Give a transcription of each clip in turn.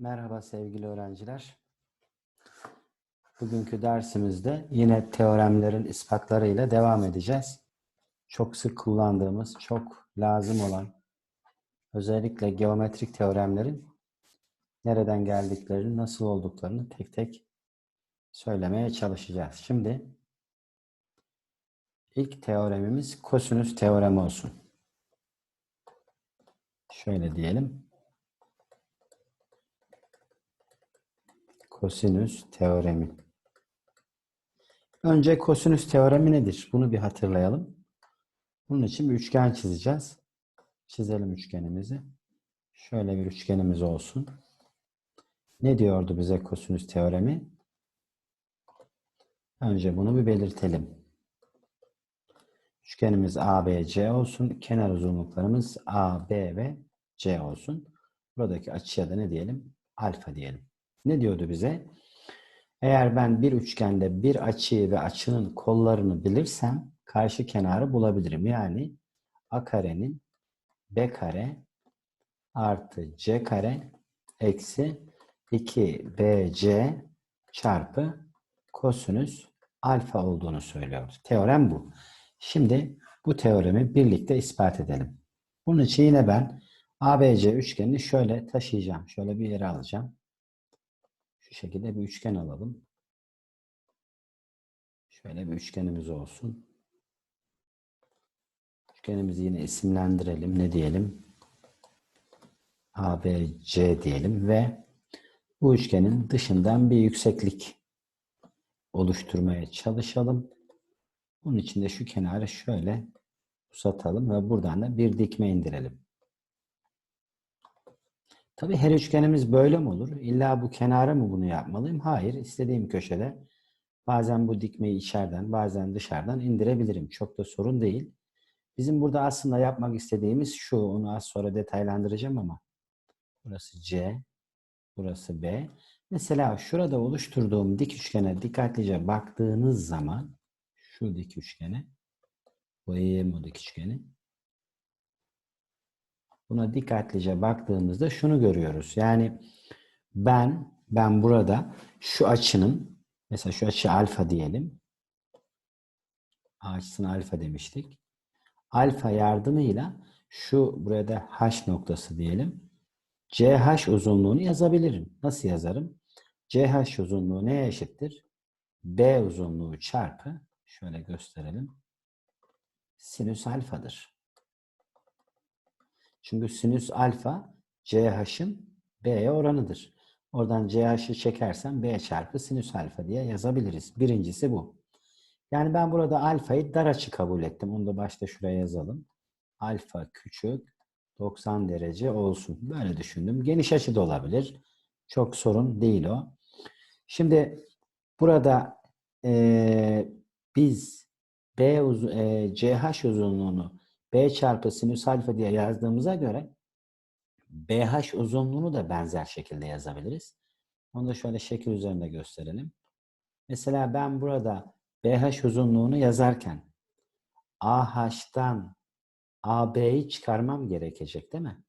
Merhaba sevgili öğrenciler. Bugünkü dersimizde yine teoremlerin ispatlarıyla devam edeceğiz. Çok sık kullandığımız, çok lazım olan özellikle geometrik teoremlerin nereden geldiklerini, nasıl olduklarını tek tek söylemeye çalışacağız. Şimdi ilk teoremimiz kosinüs teoremi olsun. Şöyle diyelim. Kosinüs teoremi. Önce kosinüs teoremi nedir? Bunu bir hatırlayalım. Bunun için bir üçgen çizeceğiz. Çizelim üçgenimizi. Şöyle bir üçgenimiz olsun. Ne diyordu bize kosinüs teoremi? Önce bunu bir belirtelim. Üçgenimiz ABC olsun. Kenar uzunluklarımız AB ve C olsun. Buradaki açıya da ne diyelim? Alfa diyelim. Ne diyordu bize? Eğer ben bir üçgende bir açıyı ve açının kollarını bilirsem karşı kenarı bulabilirim. Yani A karenin B kare artı C kare eksi 2BC çarpı kosinüs alfa olduğunu söylüyoruz. Teorem bu. Şimdi bu teoremi birlikte ispat edelim. Bunun için yine ben ABC üçgenini şöyle taşıyacağım. Şöyle bir yere alacağım. Şu şekilde bir üçgen alalım. Şöyle bir üçgenimiz olsun. Üçgenimizi yine isimlendirelim. Ne diyelim? ABC diyelim ve bu üçgenin dışından bir yükseklik oluşturmaya çalışalım. Bunun için de şu kenarı şöyle uzatalım ve buradan da bir dikme indirelim. Tabii her üçgenimiz böyle mi olur? İlla bu kenara mı bunu yapmalıyım? Hayır. istediğim köşede bazen bu dikmeyi içeriden bazen dışarıdan indirebilirim. Çok da sorun değil. Bizim burada aslında yapmak istediğimiz şu. Onu az sonra detaylandıracağım ama. Burası C. Burası B. Mesela şurada oluşturduğum dik üçgene dikkatlice baktığınız zaman şu dik üçgene boyayayım o dik üçgeni. Buna dikkatlice baktığımızda şunu görüyoruz. Yani ben ben burada şu açının mesela şu açı alfa diyelim. Açısına alfa demiştik. Alfa yardımıyla şu buraya da h noktası diyelim. CH uzunluğunu yazabilirim. Nasıl yazarım? CH uzunluğu neye eşittir? B uzunluğu çarpı şöyle gösterelim. Sinüs alfadır. Çünkü sinüs alfa CH'ın B'ye oranıdır. Oradan CH'ı çekersem B çarpı sinüs alfa diye yazabiliriz. Birincisi bu. Yani ben burada alfayı dar açı kabul ettim. Onu da başta şuraya yazalım. Alfa küçük 90 derece olsun. Böyle düşündüm. Geniş açı da olabilir. Çok sorun değil o. Şimdi burada e, biz B uz e, CH uzunluğunu B çarpı sinüs alfa diye yazdığımıza göre BH uzunluğunu da benzer şekilde yazabiliriz. Onu da şöyle şekil üzerinde gösterelim. Mesela ben burada BH uzunluğunu yazarken AH'tan AB'yi çıkarmam gerekecek değil mi?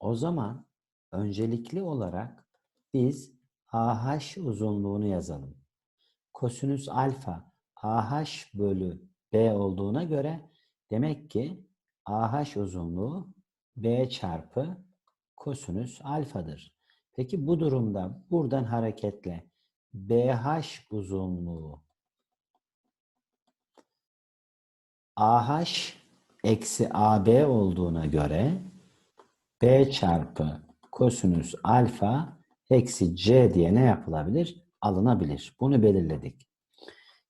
O zaman öncelikli olarak biz AH uzunluğunu yazalım. Kosinüs alfa AH bölü B olduğuna göre demek ki AH uzunluğu B çarpı kosinüs alfadır. Peki bu durumda buradan hareketle BH uzunluğu AH eksi AB olduğuna göre B çarpı kosinüs alfa eksi C diye ne yapılabilir? Alınabilir. Bunu belirledik.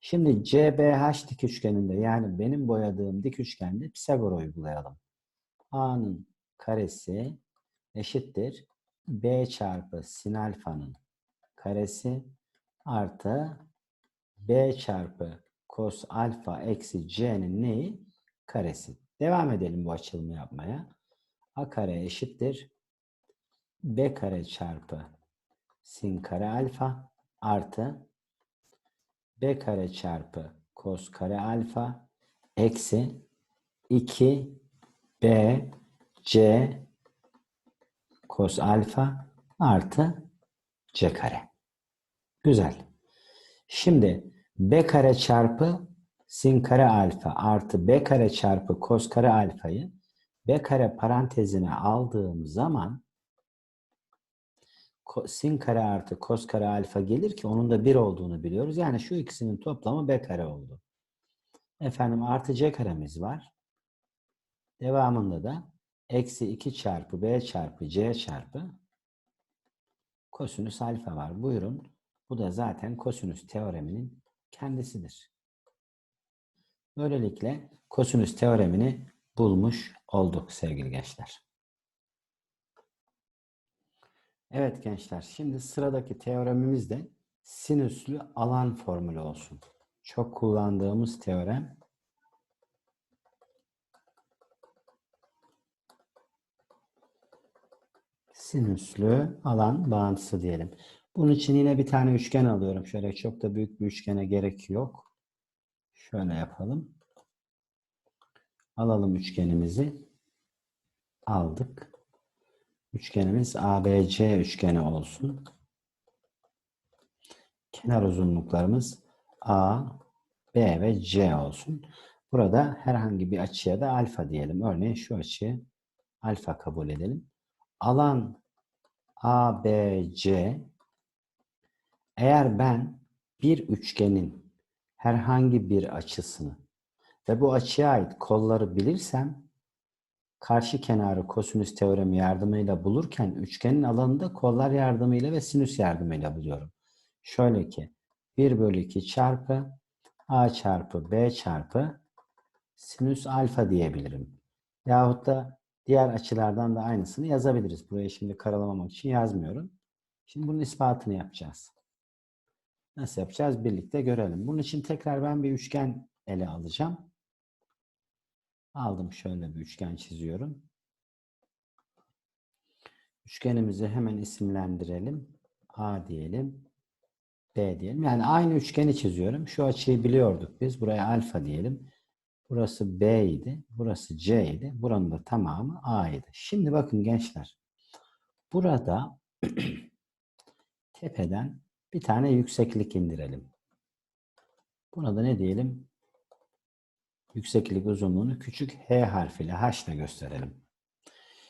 Şimdi CBH dik üçgeninde yani benim boyadığım dik üçgende Pisagor uygulayalım. A'nın karesi eşittir. B çarpı sin alfanın karesi artı B çarpı kos alfa eksi C'nin neyi? Karesi. Devam edelim bu açılımı yapmaya. A kare eşittir. B kare çarpı sin kare alfa artı B kare çarpı kos kare alfa eksi 2 B C kos alfa artı c kare. Güzel. Şimdi b kare çarpı sin kare alfa artı b kare çarpı kos kare alfayı b kare parantezine aldığım zaman sin kare artı kos kare alfa gelir ki onun da 1 olduğunu biliyoruz. Yani şu ikisinin toplamı b kare oldu. Efendim artı c karemiz var. Devamında da eksi 2 çarpı b çarpı c çarpı kosinüs alfa var. Buyurun. Bu da zaten kosinüs teoreminin kendisidir. Böylelikle kosinüs teoremini bulmuş olduk sevgili gençler. Evet gençler, şimdi sıradaki teoremimiz de sinüslü alan formülü olsun. Çok kullandığımız teorem. Sinüslü alan bağıntısı diyelim. Bunun için yine bir tane üçgen alıyorum. Şöyle çok da büyük bir üçgene gerek yok. Şöyle yapalım. Alalım üçgenimizi. Aldık. Üçgenimiz ABC üçgeni olsun. Kenar uzunluklarımız A, B ve C olsun. Burada herhangi bir açıya da alfa diyelim. Örneğin şu açıyı alfa kabul edelim. Alan ABC eğer ben bir üçgenin herhangi bir açısını ve bu açıya ait kolları bilirsem karşı kenarı kosinüs teoremi yardımıyla bulurken üçgenin alanını da kollar yardımıyla ve sinüs yardımıyla buluyorum. Şöyle ki 1 bölü 2 çarpı a çarpı b çarpı sinüs alfa diyebilirim. Yahut da diğer açılardan da aynısını yazabiliriz. Buraya şimdi karalamamak için yazmıyorum. Şimdi bunun ispatını yapacağız. Nasıl yapacağız? Birlikte görelim. Bunun için tekrar ben bir üçgen ele alacağım. Aldım şöyle bir üçgen çiziyorum. Üçgenimizi hemen isimlendirelim. A diyelim. B diyelim. Yani aynı üçgeni çiziyorum. Şu açıyı biliyorduk biz. Buraya alfa diyelim. Burası B idi. Burası C idi. Buranın da tamamı A idi. Şimdi bakın gençler. Burada tepeden bir tane yükseklik indirelim. Buna da ne diyelim? Yükseklik uzunluğunu küçük H harfiyle H ile gösterelim.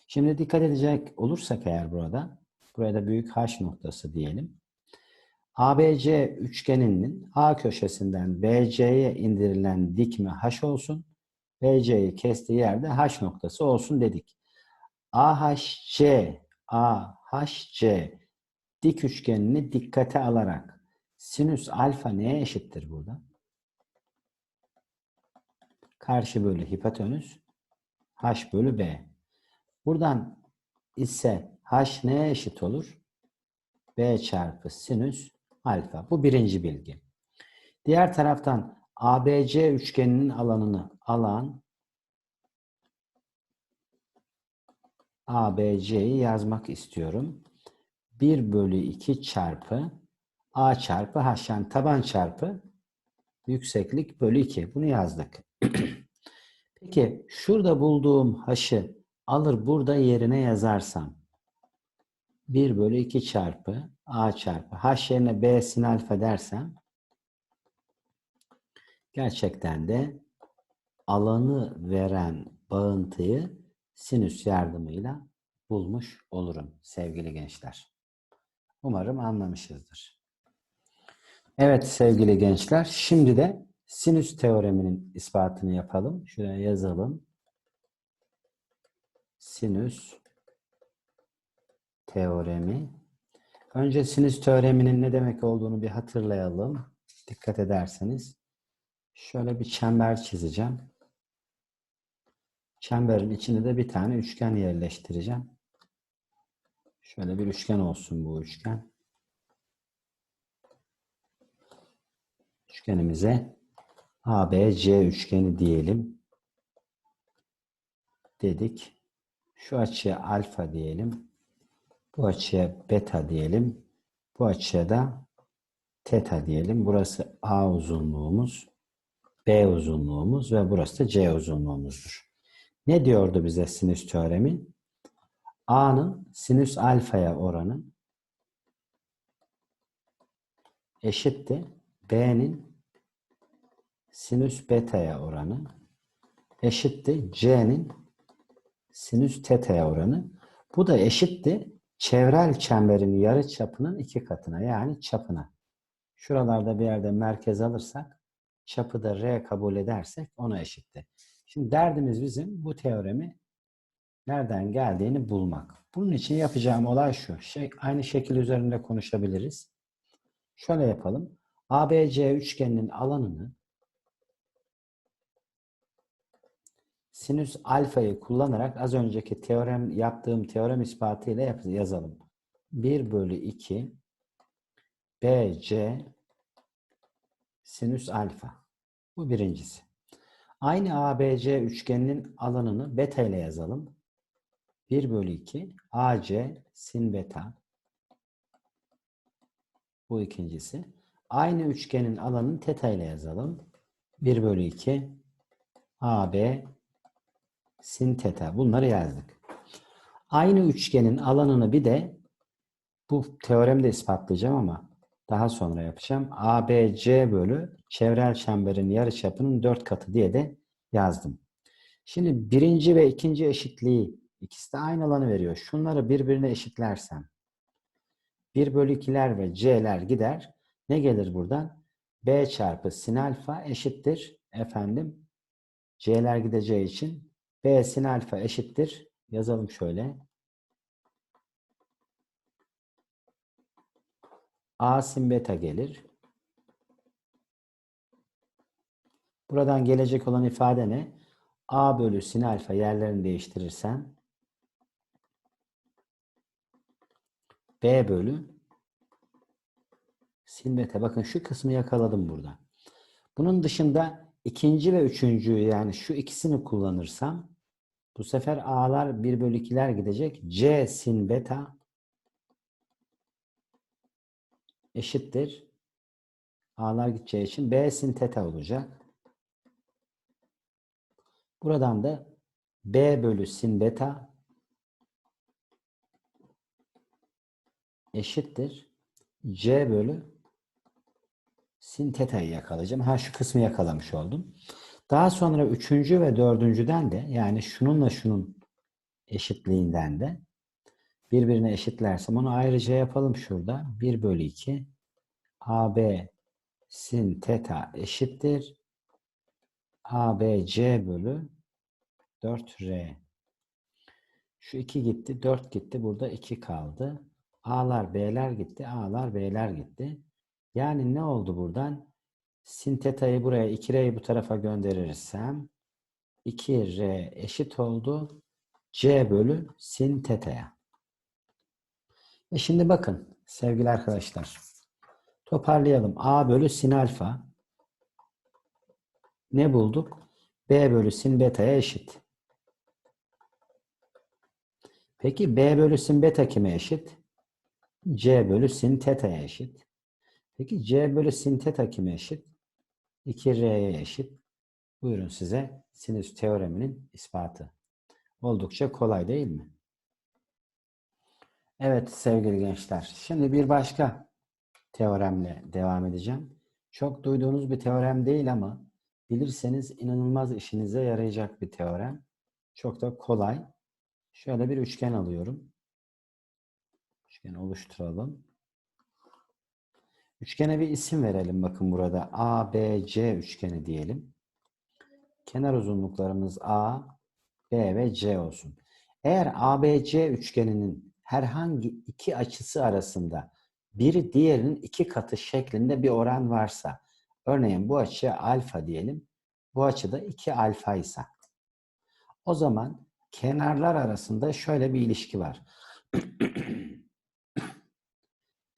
Şimdi dikkat edecek olursak eğer burada, buraya da büyük H noktası diyelim. ABC üçgeninin A köşesinden BC'ye indirilen dikme H olsun. BC'yi kestiği yerde H noktası olsun dedik. AHC, AHC dik üçgenini dikkate alarak sinüs alfa neye eşittir burada? Karşı bölü hipotenüs h bölü b. Buradan ise h neye eşit olur? b çarpı sinüs alfa. Bu birinci bilgi. Diğer taraftan ABC üçgeninin alanını alan ABC'yi yazmak istiyorum. 1 bölü 2 çarpı A çarpı H yani taban çarpı yükseklik bölü 2. Bunu yazdık. Peki şurada bulduğum H'ı alır burada yerine yazarsam 1 bölü 2 çarpı A çarpı H yerine B sin alfa dersem gerçekten de alanı veren bağıntıyı sinüs yardımıyla bulmuş olurum sevgili gençler. Umarım anlamışızdır. Evet sevgili gençler, şimdi de sinüs teoreminin ispatını yapalım. Şuraya yazalım. Sinüs teoremi. Önce sinüs teoreminin ne demek olduğunu bir hatırlayalım. Dikkat ederseniz. Şöyle bir çember çizeceğim. Çemberin içine de bir tane üçgen yerleştireceğim. Şöyle bir üçgen olsun bu üçgen. Üçgenimize ABC üçgeni diyelim. Dedik. Şu açıya alfa diyelim. Bu açıya beta diyelim. Bu açıya da teta diyelim. Burası A uzunluğumuz, B uzunluğumuz ve burası da C uzunluğumuzdur. Ne diyordu bize sinüs teoremi? A'nın sinüs alfaya oranı eşitti B'nin sinüs beta'ya oranı eşitti C'nin sinüs teta'ya oranı. Bu da eşitti çevrel çemberin yarı çapının iki katına yani çapına. Şuralarda bir yerde merkez alırsak çapı da R kabul edersek ona eşitti. Şimdi derdimiz bizim bu teoremi nereden geldiğini bulmak. Bunun için yapacağım olay şu. Şey, aynı şekil üzerinde konuşabiliriz. Şöyle yapalım. ABC üçgeninin alanını sinüs alfayı kullanarak az önceki teorem yaptığım teorem ispatı ile yazalım. 1 bölü 2 BC sinüs alfa. Bu birincisi. Aynı ABC üçgeninin alanını beta ile yazalım. 1 bölü 2 AC sin beta. Bu ikincisi. Aynı üçgenin alanını teta ile yazalım. 1 bölü 2 AB sin teta. Bunları yazdık. Aynı üçgenin alanını bir de bu teoremde ispatlayacağım ama daha sonra yapacağım. ABC bölü çevrel çemberin yarıçapının 4 katı diye de yazdım. Şimdi birinci ve ikinci eşitliği ikisi de aynı alanı veriyor. Şunları birbirine eşitlersem 1 bölü 2'ler ve c'ler gider. Ne gelir buradan? B çarpı sin alfa eşittir. Efendim c'ler gideceği için B sin alfa eşittir. Yazalım şöyle. A sin beta gelir. Buradan gelecek olan ifade ne? A bölü sin alfa yerlerini değiştirirsem B bölü sin beta. Bakın şu kısmı yakaladım burada. Bunun dışında ikinci ve üçüncüyü yani şu ikisini kullanırsam bu sefer A'lar 1 bölü 2'ler gidecek. C sin beta eşittir. A'lar gideceği için B sin teta olacak. Buradan da B bölü sin beta eşittir. C bölü sin teta'yı yakalayacağım. Ha şu kısmı yakalamış oldum. Daha sonra üçüncü ve dördüncüden de yani şununla şunun eşitliğinden de birbirine eşitlersem onu ayrıca yapalım şurada. 1 bölü 2 AB sin teta eşittir. ABC bölü 4R. Şu 2 gitti, 4 gitti. Burada 2 kaldı. A'lar B'ler gitti, A'lar B'ler gitti. Yani ne oldu buradan? Sin teta'yı buraya 2R'yi bu tarafa gönderirsem 2R eşit oldu. C bölü sin teta'ya. E şimdi bakın sevgili arkadaşlar. Toparlayalım. A bölü sin alfa. Ne bulduk? B bölü sin beta'ya eşit. Peki B bölü sin beta kime eşit? C bölü sin teta'ya eşit. Peki C bölü sin teta kime eşit? 2R'ye eşit. Buyurun size sinüs teoreminin ispatı. Oldukça kolay değil mi? Evet sevgili gençler. Şimdi bir başka teoremle devam edeceğim. Çok duyduğunuz bir teorem değil ama bilirseniz inanılmaz işinize yarayacak bir teorem. Çok da kolay. Şöyle bir üçgen alıyorum. Üçgen oluşturalım. Üçgene bir isim verelim. Bakın burada ABC üçgeni diyelim. Kenar uzunluklarımız A, B ve C olsun. Eğer ABC üçgeninin herhangi iki açısı arasında biri diğerinin iki katı şeklinde bir oran varsa, örneğin bu açıya alfa diyelim, bu açıda 2 alfa ise, o zaman kenarlar arasında şöyle bir ilişki var.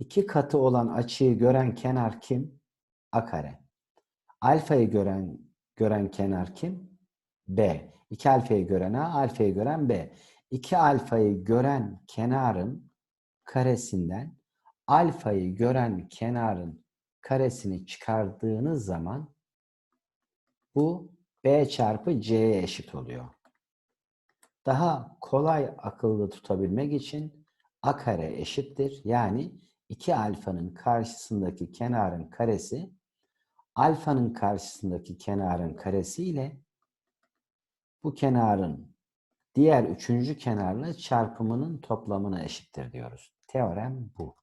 İki katı olan açıyı gören kenar kim? A kare. Alfayı gören gören kenar kim? B. 2 alfayı gören A, alfayı gören B. 2 alfayı gören kenarın karesinden alfayı gören kenarın karesini çıkardığınız zaman bu B çarpı C'ye eşit oluyor. Daha kolay akıllı tutabilmek için A kare eşittir. Yani 2 alfanın karşısındaki kenarın karesi alfanın karşısındaki kenarın karesi ile bu kenarın diğer üçüncü kenarla çarpımının toplamına eşittir diyoruz. Teorem bu.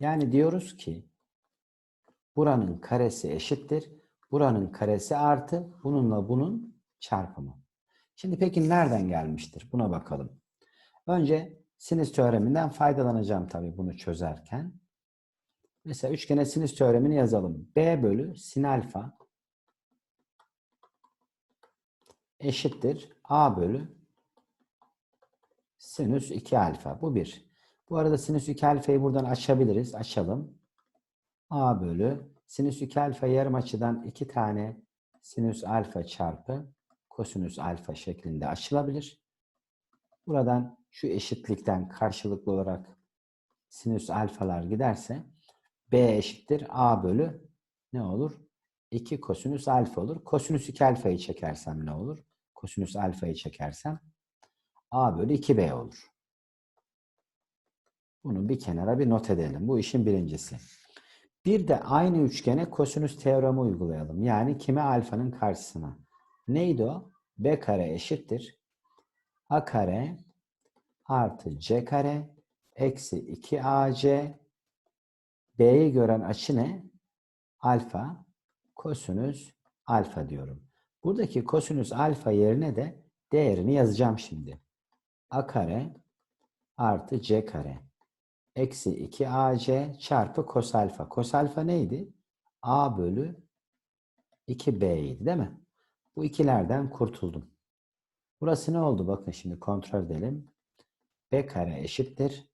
Yani diyoruz ki buranın karesi eşittir. Buranın karesi artı bununla bunun çarpımı. Şimdi peki nereden gelmiştir? Buna bakalım. Önce sinüs teoreminden faydalanacağım tabii bunu çözerken. Mesela üçgene sinüs teoremini yazalım. B bölü sin alfa eşittir A bölü sinüs 2 alfa. Bu bir. Bu arada sinüs 2 alfayı buradan açabiliriz. Açalım. A bölü sinüs 2 alfa yarım açıdan 2 tane sinüs alfa çarpı kosinüs alfa şeklinde açılabilir. Buradan şu eşitlikten karşılıklı olarak sinüs alfalar giderse B eşittir A bölü ne olur? 2 kosinüs alfa olur. Kosinüs 2 alfayı çekersem ne olur? Kosinüs alfayı çekersem A bölü 2B olur. Bunu bir kenara bir not edelim. Bu işin birincisi. Bir de aynı üçgene kosinüs teoremi uygulayalım. Yani kime alfanın karşısına. Neydi o? B kare eşittir. A kare artı C kare eksi 2AC B'yi gören açı ne? Alfa kosinüs alfa diyorum. Buradaki kosinüs alfa yerine de değerini yazacağım şimdi. A kare artı C kare eksi 2AC çarpı kos alfa. Kos alfa neydi? A bölü 2B'ydi değil mi? Bu ikilerden kurtuldum. Burası ne oldu? Bakın şimdi kontrol edelim. B kare eşittir.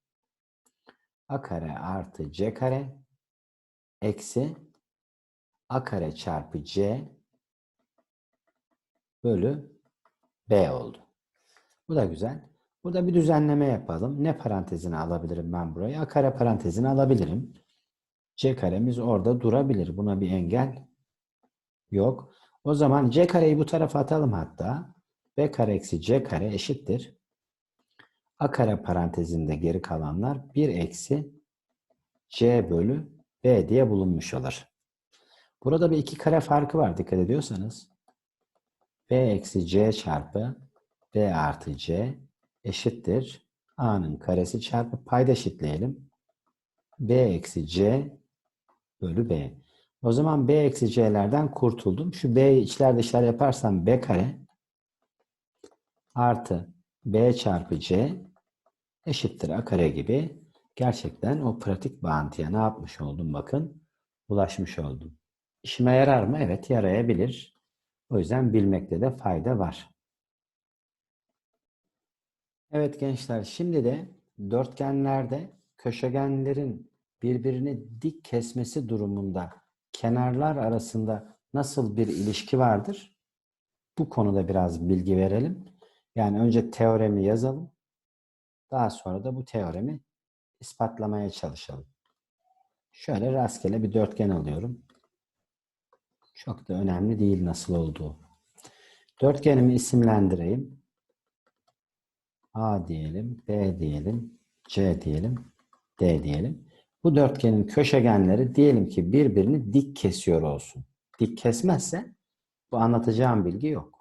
A kare artı C kare eksi A kare çarpı C bölü B oldu. Bu da güzel. Burada bir düzenleme yapalım. Ne parantezini alabilirim ben buraya? A kare parantezini alabilirim. C karemiz orada durabilir. Buna bir engel yok. O zaman C kareyi bu tarafa atalım hatta. B kare eksi C kare eşittir. A kare parantezinde geri kalanlar 1 eksi C bölü B diye bulunmuş olur. Burada bir iki kare farkı var dikkat ediyorsanız. B eksi C çarpı B artı C eşittir. A'nın karesi çarpı payda eşitleyelim. B eksi C bölü B. O zaman B eksi C'lerden kurtuldum. Şu B'yi içler dışlar yaparsam B kare artı B çarpı C eşittir A kare gibi gerçekten o pratik bağıntıya ne yapmış oldum bakın ulaşmış oldum. İşime yarar mı? Evet yarayabilir. O yüzden bilmekte de fayda var. Evet gençler şimdi de dörtgenlerde köşegenlerin birbirini dik kesmesi durumunda kenarlar arasında nasıl bir ilişki vardır? Bu konuda biraz bilgi verelim. Yani önce teoremi yazalım. Daha sonra da bu teoremi ispatlamaya çalışalım. Şöyle rastgele bir dörtgen alıyorum. Çok da önemli değil nasıl olduğu. Dörtgenimi isimlendireyim. A diyelim, B diyelim, C diyelim, D diyelim. Bu dörtgenin köşegenleri diyelim ki birbirini dik kesiyor olsun. Dik kesmezse bu anlatacağım bilgi yok.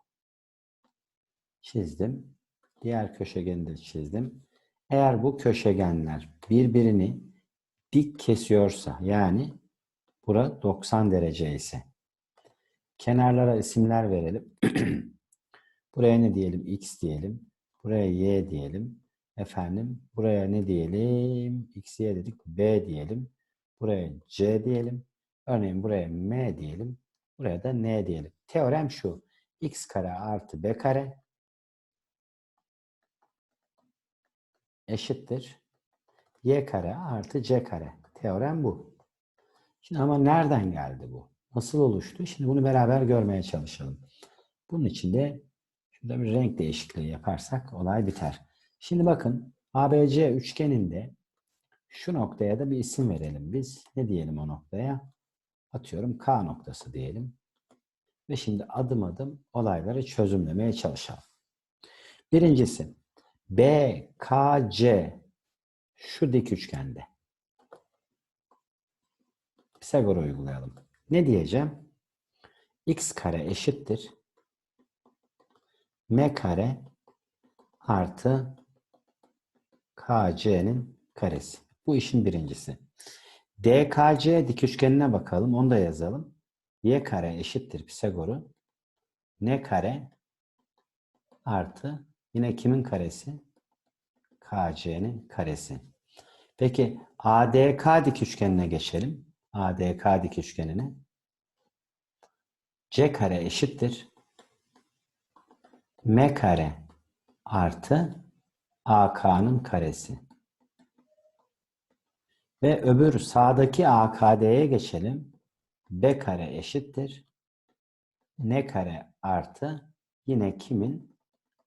Çizdim. Diğer köşegeni de çizdim. Eğer bu köşegenler birbirini dik kesiyorsa yani bura 90 derece ise kenarlara isimler verelim. Buraya ne diyelim? X diyelim. Buraya Y diyelim. Efendim buraya ne diyelim? X, Y dedik. B diyelim. Buraya C diyelim. Örneğin buraya M diyelim. Buraya da N diyelim. Teorem şu. X kare artı B kare eşittir. Y kare artı C kare. Teorem bu. Şimdi ama nereden geldi bu? Nasıl oluştu? Şimdi bunu beraber görmeye çalışalım. Bunun için de şurada bir renk değişikliği yaparsak olay biter. Şimdi bakın ABC üçgeninde şu noktaya da bir isim verelim biz. Ne diyelim o noktaya? Atıyorum K noktası diyelim. Ve şimdi adım adım olayları çözümlemeye çalışalım. Birincisi BKC Şu dik üçgende. Pisagor uygulayalım. Ne diyeceğim? x kare eşittir. m kare artı kc'nin karesi. Bu işin birincisi. DKC dik üçgenine bakalım. Onu da yazalım. Y kare eşittir Pisagor'u. N kare artı yine kimin karesi? KC'nin karesi. Peki ADK dik üçgenine geçelim. ADK dik üçgenine. C kare eşittir. M kare artı AK'nın karesi. Ve öbür sağdaki AKD'ye geçelim. B kare eşittir. N kare artı yine kimin?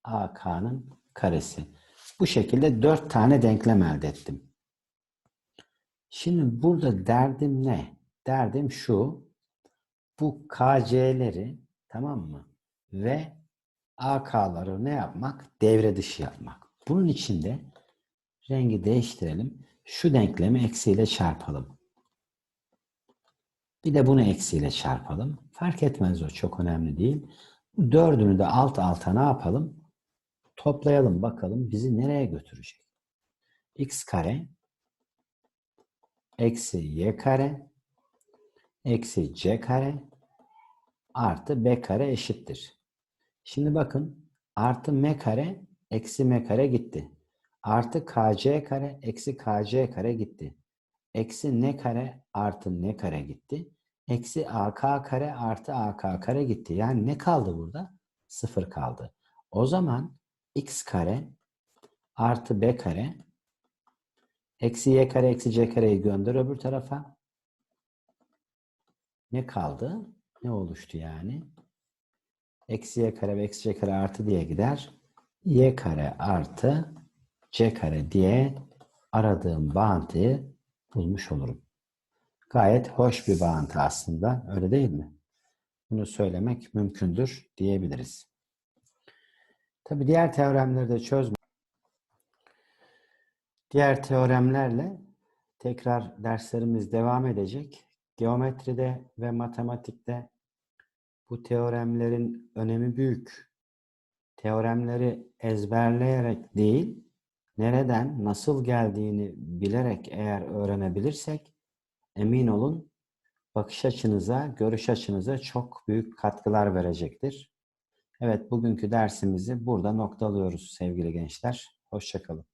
AK'nın karesi. Bu şekilde dört tane denklem elde ettim. Şimdi burada derdim ne? Derdim şu. Bu KC'leri tamam mı? Ve AK'ları ne yapmak? Devre dışı yapmak. Bunun için de rengi değiştirelim. Şu denklemi eksiyle çarpalım. Bir de bunu eksiyle çarpalım. Fark etmez o çok önemli değil. Dördünü de alt alta ne yapalım? Toplayalım bakalım bizi nereye götürecek. x kare eksi y kare eksi c kare artı b kare eşittir. Şimdi bakın artı m kare eksi m kare gitti. Artı kc kare eksi kc kare gitti. Eksi n kare artı n kare gitti. Eksi ak kare artı ak kare gitti. Yani ne kaldı burada? Sıfır kaldı. O zaman x kare artı b kare eksi y kare eksi c kareyi gönder öbür tarafa. Ne kaldı? Ne oluştu yani? Eksi y kare ve eksi c kare artı diye gider. y kare artı c kare diye aradığım bağıntıyı bulmuş olurum. Gayet hoş bir bağıntı aslında. Öyle değil mi? Bunu söylemek mümkündür diyebiliriz. Tabi diğer teoremleri de çözme. Diğer teoremlerle tekrar derslerimiz devam edecek. Geometride ve matematikte bu teoremlerin önemi büyük. Teoremleri ezberleyerek değil, nereden, nasıl geldiğini bilerek eğer öğrenebilirsek, emin olun bakış açınıza, görüş açınıza çok büyük katkılar verecektir. Evet, bugünkü dersimizi burada noktalıyoruz sevgili gençler. Hoşçakalın.